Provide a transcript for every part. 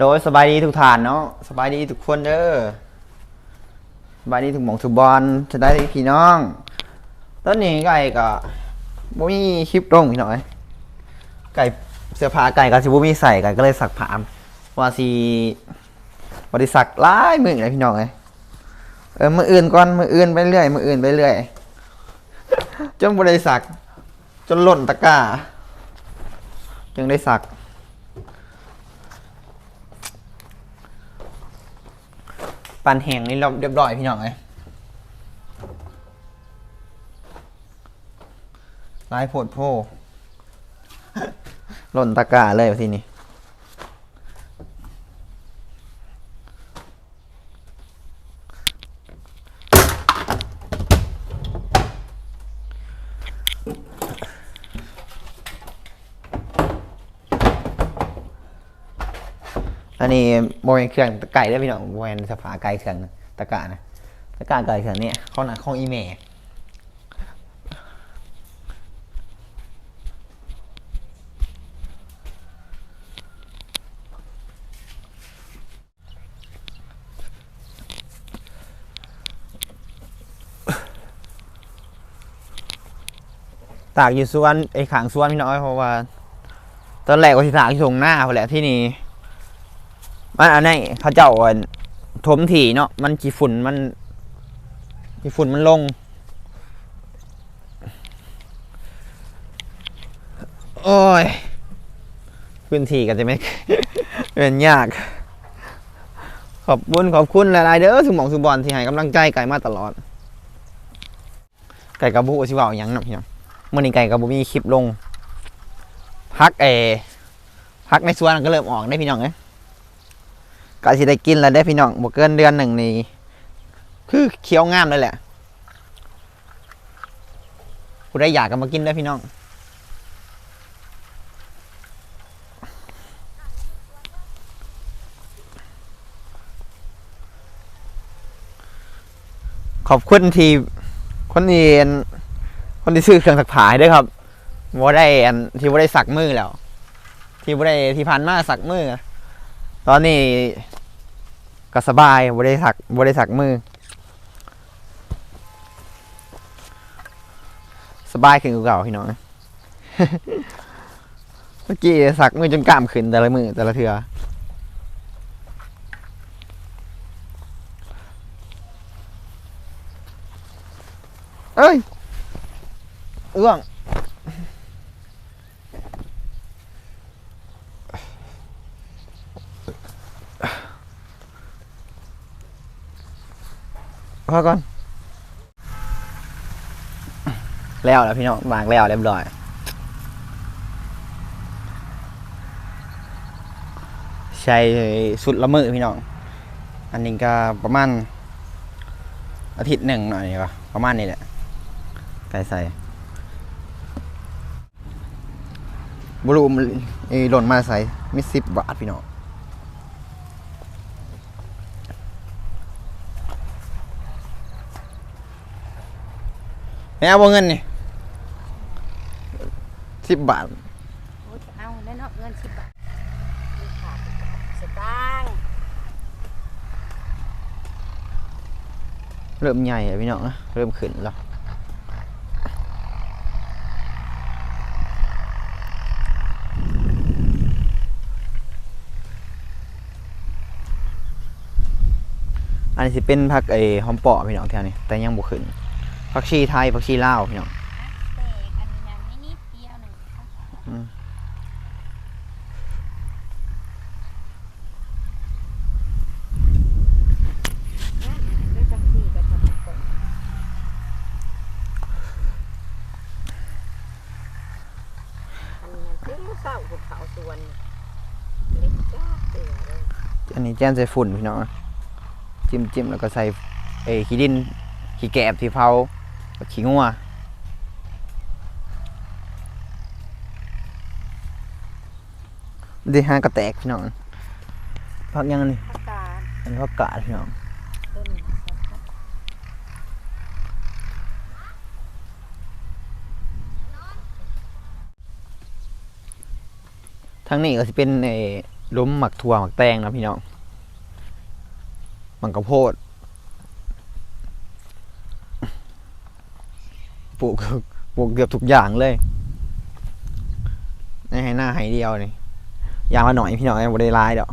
โดยสบายดีทุกท่านเนาะสบายดีทุกคนเด้อสบายดีทุกหมองทุกบอลจะได้พี่น้อง ตอนนี้ไก่ก็บ่มีคลิปลงพี่น้อยไก่เสื้อผ้าไก่ก็สิบ่มีใส่ไก่ก็เลยสักผ้าว่าสิบริษัทหลายมือเลยพี่น้องเอ้ยเออมืออื่นก่อนมืออื่นไปเรื่อยมืออื่นไปเรื่อยจนบ่ได้สักจนหล่นตะกร้าจึงได้สัก ปันแห้งนี่เราเรียบร้อยพี่น้องเลยลายโพดโพหล่นตะกร้าเลยทีนี้ อันนี้โมเนเครื่องไก่ได้พี่น้องโมเนสภาไก่เครื่องตะกร้านะตะกร้าไก่เครื่องนี้ข้อหน้าข้องอีเมลตากอยู่สวนไอ้ขางสวนพี่น้อยเพราะว่า ตอนแรกว่าสิตากอยู่ตรงหน้าพอแหละที่นี่ มันอันนี้เขาเจ้าอันถมถี่เนาะมันกี่ฝุ่นมันกี่ฝุ่นมันลงโอ้ยพื้นที่ก็จะไหมเป็นยาก ขอบคุณขอบคุณหลายๆเด้อสมองสุบอลที่ให้กำลังใจไก่มาตลอด ไก่กระบุสิว่าอหยังเนาะพี่น้องเมื่อนี้ไก่กระบุมีคลิปลง พักเอพักในสวนก็เริ่มออกได้พี่น้องเอ้ ก็สิได้กินแล้วได้พี่น้องบ่เกินเดือนหนึ่งนี่คือเคี้ยวงามเลยแหละผู้ได้อยากก็มากินได้พี่น้องขอบคุณทีคนที่คนที่ซื้อเครื่องสักผ้าให้ด้วยครับว่าได้อันที่ว่าได้สักมือแล้ว ที่ว่าได้ที่พันมาสักมือ ตอนนี้ ก็สบายบริสักบริสักมือ สบายขึ้นกว่าเก่าพี่น้องเมื่อกี้สักมือจนกล้ามขึ้นแต่ละมือแต่ละเทือเอ้ยเอื้อง พอก่อน แล้วแล้วพี่น้องวางแล้วเรียบร้อยใช้สุดละมือพี่น้อง อันนี้ก็ประมาณอาทิตย์หนึ่งหน่อยปะประมาณนี้แหละไก่ใส่บรูมเอ้ยหล่นมาใส่มีสิบบาทพี่น้อง เอาบ่เงินนี่สิบบาทโอ้ยเอาแน่นอนเงินสิบบาทนี่ขาดสตางค์เริ่มใหญ่แล้วพี่น้องนะเริ่มขึ้นแล้วอันนี้สิเป็นผักไอ้หอมเปาะพี่น้องแถวนี้แต่ยังบ่ขึ้น ผักชีไทยผักชีลาวพี่น้องเตะกันนี้ยังไม่นิดเดียวหนึ่งอันนี้มันเจ้าเนาเสือเลยอันนี้แจ้นใส่ฝุ่นพี่น้องนะจิ้มจิ้มแล้วก็ใส่ไอ้ขี้ดินขี้แกบที่เผา ขี้งัวดีฮากระแตกพี่น้องพักยังอันนี่อากาศอันนี้พักกาดพี่น้องต้นทั้งนี้ก็จะเป็นไอ้ล้มหมักถั่วหมักแตงนะพี่น้องหมักกระโพด ปลูกปลูกเกือบทุกอย่างเลยในห้หน้าให้เดียวนี่ยางละหน่อยพี่น้องยังบ่ได้ลายดอก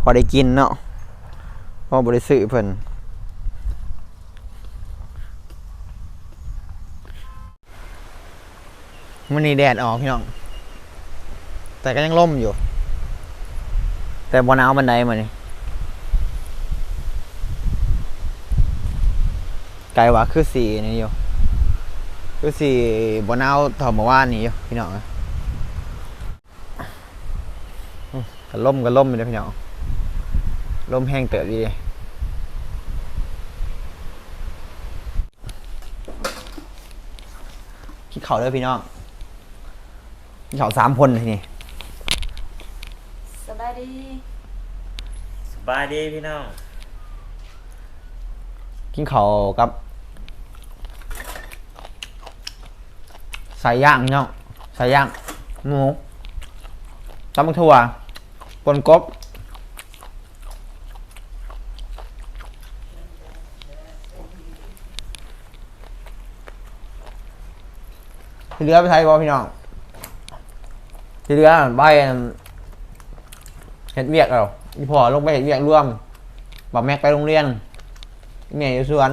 พอได้กินเนาะพอบ่ได้ซื้อเพิ่นมันนี่แดดออกพี่น้อง แต่ก็ยังล่มอยู่ แต่บนเอาวบันไดมานี่ ไกลว่าคือสีนี่อยู่ คือสีบนเอาถอมมาว่านี่อยู่พี่น้องเอ้ยอืมก็ล่มก็ล่มอยู่เลยพี่น้องล่มแห้งเติบดีเลยคิดเข่าเลยพี่น้องคิดเข่าสามคนทีนี่สบายดีสบายดีพี่น้องกินข้าวกับ ใส่ย่างเนาะใส่ย่างหมูตำถั่วปนกบที่เหลือไปใช้บ่พี่น้องที่เหลือใบเห็ดเวียกเอาอีพอลงไปเห็ดเวียกร่วมบอกแม็กไปโรงเรียนเมียอยู่สวน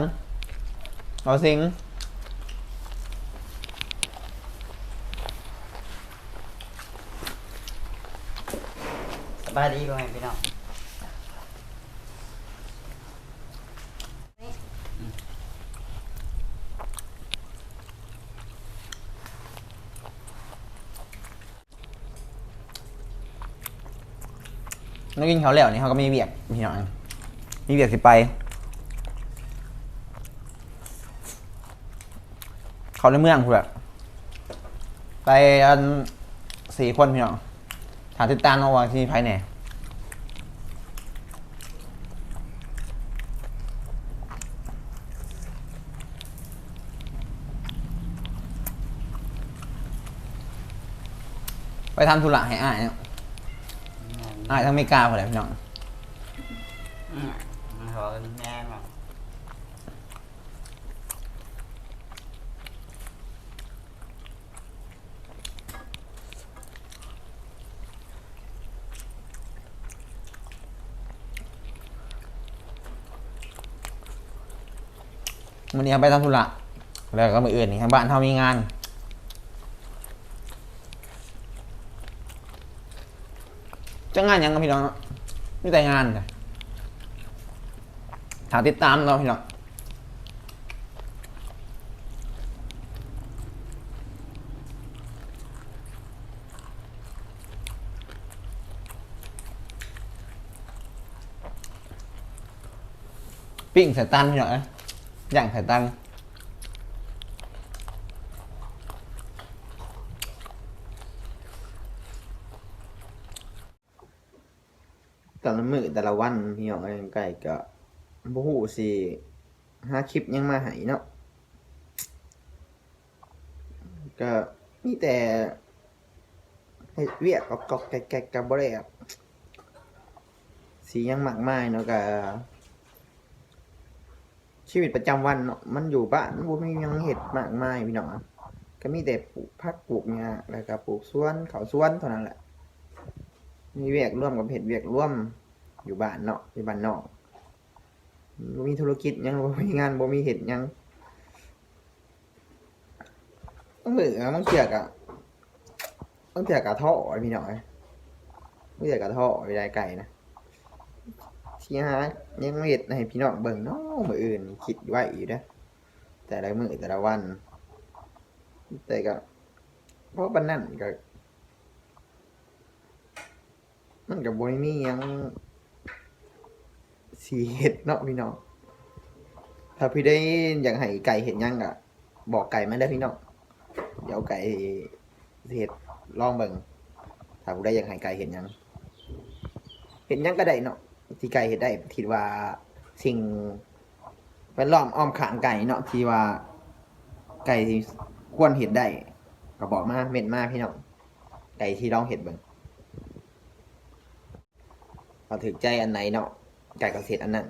เอาสิง บายดีพ่อแม่พี่น้องน้องกินเขาวแล้วนี่เขาก็มีเบียกพี่น้องมีเบียกสิไป เขาในเมืองคือแบบไปอันสี่คนพี่น้อง ถาติดตามเอาว่าที่ไพ่ไหนไปทำธุระให้อ้ายเนี่ยอ้ายทั้งไม่กล้าพอเลยพี่น้อง อืมขอแม่มา วันนี้เขาไปทำธุระแล้วก็มืออื่นนี่ทางบ้านเขามีงานจะงานยังกับพี่น้องเนาะมีแต่งานเลยถามติดตามเราพี่น้องปิ้งใส่ตันพี่น้องเอย่างใส่ตันแต่ละมือแต่ละวันพี่น้องเอ้ยไก่ก็บ่ฮู้สิหาคลิปยังมาให้เนาะก็มีแต่เฮ็ดเวียกกอกๆแกกๆกับบ่ได้แบบสิยังมากมายเนาะก็ ชีวิตประจำวันเนาะมันอยู่บ้านมันบ่มีหยังเฮ็ดมากมายพี่น้องก็มีแต่ปลูกผักปลูกหญ้าแล้วก็ปลูกสวนเขาสวนเท่านั้นแหละ มีเวียกร่วมกับเฮ็ดเวียกร่วมอยู่บ้านเนาะอยู่บ้านนอกบ่มีธุรกิจหยังบ่มีงานบ่มีเฮ็ดหยังต้องมืออะมันเกียกอะต้องเกียกกะท่อพี่น้องเอ้ยมันเกียกะท่อไปได้ไกลนะ ที่หายังเฮ็ดให้พี่น้องเบิ่งเนาะมืออื่นคิดไว้อยู่เด้อแต่ละมือแต่ละวัน แต่ก็เพราะบันนั้นก็ มันก็บ่มียังสิเฮ็ดเนาะพี่น้องถ้าพี่ได้อยากให้ไก่เฮ็ดยังก็บอกไก่มาเด้พี่น้องเดี๋ยวไก่เฮ็ดลองเบิ่งถ้าผู้ใดอยากให้ไก่เฮ็ดยังเฮ็ดยังก็ได้เนาะ ที่ไก่เห็ดได้ที่ว่าสิ่งเป็นล้อมอ้อมขางไก่เนาะที่ว่า ไก่ที่ควรเห็ดได้ก็บอกมาเม็ดมาพี่น้องไก่ที่ร้องเห็ดเบิ่งเราถือใจอันไหนเนาะไก่ก็เสร็จอันนั้น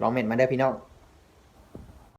ร้องเม็ดมาได้พี่น้อง